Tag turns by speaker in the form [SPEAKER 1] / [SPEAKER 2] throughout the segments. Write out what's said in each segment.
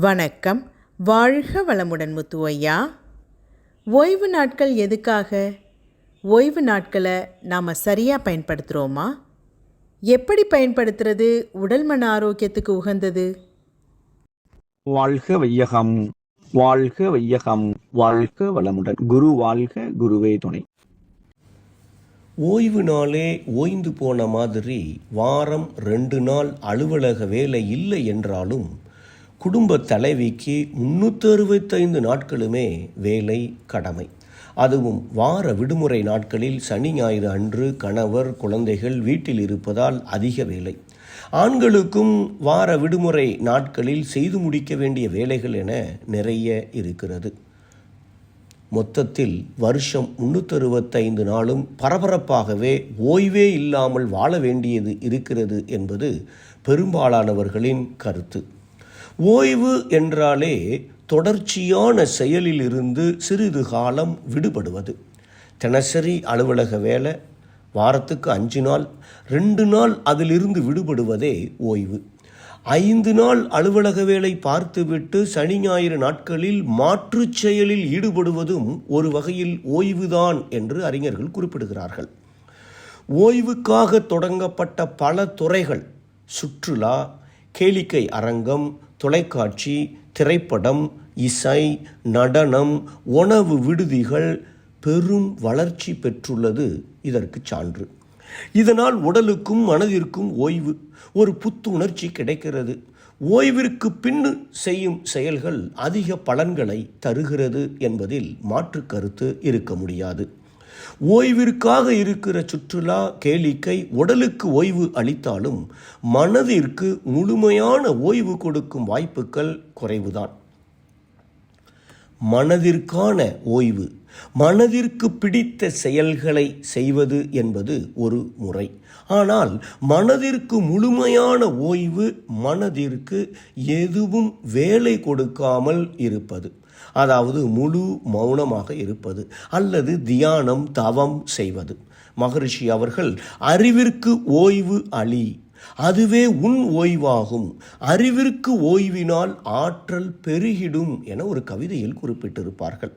[SPEAKER 1] வணக்கம். வாழ்க வளமுடன் முத்து ஐயா. ஓய்வு நாட்கள் எதுக்காக? ஓய்வு நாட்களை நாம் சரியாக பயன்படுத்துகிறோமா எப்படி பயன்படுத்துறது? உடல் மன ஆரோக்கியத்துக்கு உகந்தது?
[SPEAKER 2] வாழ்க வையகம். வாழ்க வையகம். வாழ்க வளமுடன். குரு வாழ்க குருவே துணை.
[SPEAKER 3] ஓய்வு நாளே ஓய்ந்து போன மாதிரி வாரம் ரெண்டு நாள் அலுவலக வேலை இல்லை என்றாலும் குடும்ப தலைவிக்கு முன்னூற்றி அறுபத்தைந்து நாட்களுமே வேலை கடமை. அதுவும் வார விடுமுறை நாட்களில் சனி ஞாயிறு அன்று கணவர் குழந்தைகள் வீட்டில் இருப்பதால் அதிக வேலை. ஆண்களுக்கும் வார விடுமுறை நாட்களில் செய்து முடிக்க வேண்டிய வேலைகள் என நிறைய இருக்கிறது. மொத்தத்தில் வருஷம் முன்னூற்றறுபத்தைந்து நாளும் பரபரப்பாகவே ஓய்வே இல்லாமல் வாழ வேண்டியது இருக்கிறது என்பது பெரும்பாலானவர்களின் கருத்து. ஓய்வு என்றாலே தொடர்ச்சியான செயலிலிருந்து சிறிது காலம் விடுபடுவது. தினசரி அலுவலக வேலை வாரத்துக்கு அஞ்சு நாள் ரெண்டு நாள் அதிலிருந்து விடுபடுவதே ஓய்வு. ஐந்து நாள் அலுவலக வேலை பார்த்துவிட்டு சனி ஞாயிறு நாட்களில் மாற்றுச் செயலில் ஈடுபடுவதும் ஒரு வகையில் ஓய்வுதான் என்று அறிஞர்கள் குறிப்பிடுகிறார்கள். ஓய்வுக்காக தொடங்கப்பட்ட பல துறைகள் சுற்றுலா கேளிக்கை அரங்கம் தொலைக்காட்சி திரைப்படம் இசை நடனம் உணவு விடுதிகள் பெரும் வளர்ச்சி பெற்றுள்ளது இதற்கு சான்று. இதனால் உடலுக்கும் மனதிற்கும் ஓய்வு ஒரு புத்துணர்ச்சி கிடைக்கிறது. ஓய்விற்கு பின்னு செய்யும் செயல்கள் அதிக பலன்களை தருகிறது என்பதில் மாற்று கருத்து இருக்க முடியாது. ஓய்விற்காக இருக்கிற சுற்றுலா கேளிக்கை உடலுக்கு ஓய்வு அளித்தாலும் மனதிற்கு முழுமையான ஓய்வு கொடுக்கும் வாய்ப்புகள் குறைவுதான். மனதிற்கான ஓய்வு மனதிற்கு பிடித்த செயல்களை செய்வது என்பது ஒரு முறை. ஆனால் மனதிற்கு முழுமையான ஓய்வு மனதிற்கு எதுவும் வேலை கொடுக்காமல் இருப்பது. அதாவது முழு மௌனமாக இருப்பது அல்லது தியானம் தவம் செய்வது. மகரிஷி அவர்கள் அறிவிற்கு ஓய்வு அளி அதுவே உன் ஓய்வாகும். அறிவிற்கு ஓய்வினால் ஆற்றல் பெருகிடும் என ஒரு கவிதையில் குறிப்பிட்டிருப்பார்கள்.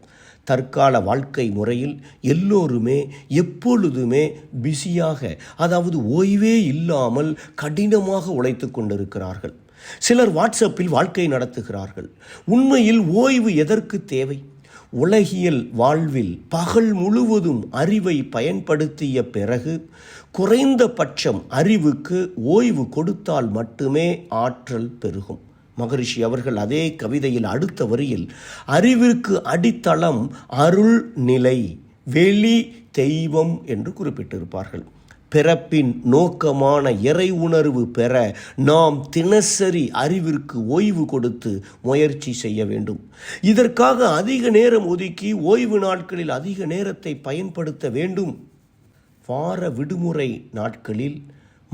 [SPEAKER 3] தற்கால வாழ்க்கை முறையில் எல்லோருமே எப்பொழுதுமே பிஸியாக அதாவது ஓய்வே இல்லாமல் கடினமாக உழைத்து கொண்டிருக்கிறார்கள். சிலர் வாட்ஸ்அப்பில் வாழ்க்கை நடத்துகிறார்கள். உண்மையில் ஓய்வு எதற்கு தேவை? உலகியல் வாழ்வில் பகல் முழுவதும் அறிவை பயன்படுத்திய பிறகு குறைந்தபட்சம் அறிவுக்கு ஓய்வு கொடுத்தால் மட்டுமே ஆற்றல் பெருகும். மகரிஷி அவர்கள் அதே கவிதையில் அடுத்த வரியில் அறிவிற்கு அடித்தளம் அருள் நிலை வெளி தெய்வம் என்று குறிப்பிட்டிருப்பார்கள். பிறப்பின் நோக்கமான இறை உணர்வு பெற நாம் தினசரி அறிவிற்கு ஓய்வு கொடுத்து முயற்சி செய்ய வேண்டும். இதற்காக அதிக நேரம் ஒதுக்கி ஓய்வு நாட்களில் அதிக நேரத்தை பயன்படுத்த வேண்டும். வார விடுமுறை நாட்களில்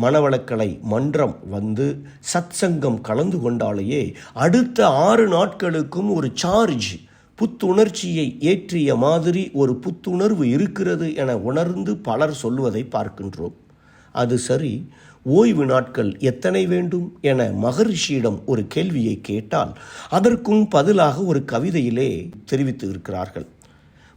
[SPEAKER 3] மணவளக்கலை மன்றம் வந்து சத்சங்கம் கலந்து கொண்டாலேயே அடுத்த ஆறு நாட்களுக்கும் ஒரு சார்ஜ் புத்துணர்ச்சியை ஏற்றிய மாதிரி ஒரு புத்துணர்வு இருக்கிறது என உணர்ந்து பலர் சொல்வதை பார்க்கின்றோம். அது சரி ஓய்வு நாட்கள் எத்தனை வேண்டும் என மகரிஷியிடம் ஒரு கேள்வியை கேட்டால் அதற்கும் பதிலாக ஒரு கவிதையிலே தெரிவித்து இருக்கிறார்கள்.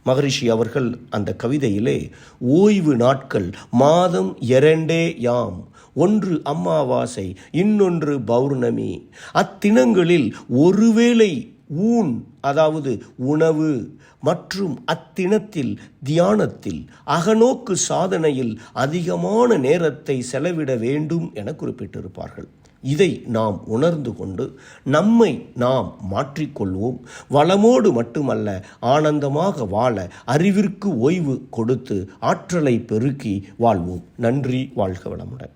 [SPEAKER 3] மகரிஷி அவர்கள் அந்த கவிதையிலே ஓய்வு நாட்கள் மாதம் இரண்டே யாம். ஒன்று அம்மாவாசை இன்னொன்று பௌர்ணமி. அத்தினங்களில் ஒருவேளை ஊன் அதாவது உணவு மற்றும் அத்தினத்தில் தியானத்தில் அகநோக்கு சாதனையில் அதிகமான நேரத்தை செலவிட வேண்டும் என குறிப்பிட்டிருப்பார்கள். இதை நாம் உணர்ந்து கொண்டு நம்மை நாம் மாற்றிக்கொள்வோம். வளமோடு மட்டுமல்ல ஆனந்தமாக வாழ அறிவிற்கு ஓய்வு கொடுத்து ஆற்றலை பெருக்கி வாழ்வோம். நன்றி வாழ்க வளமுடன்.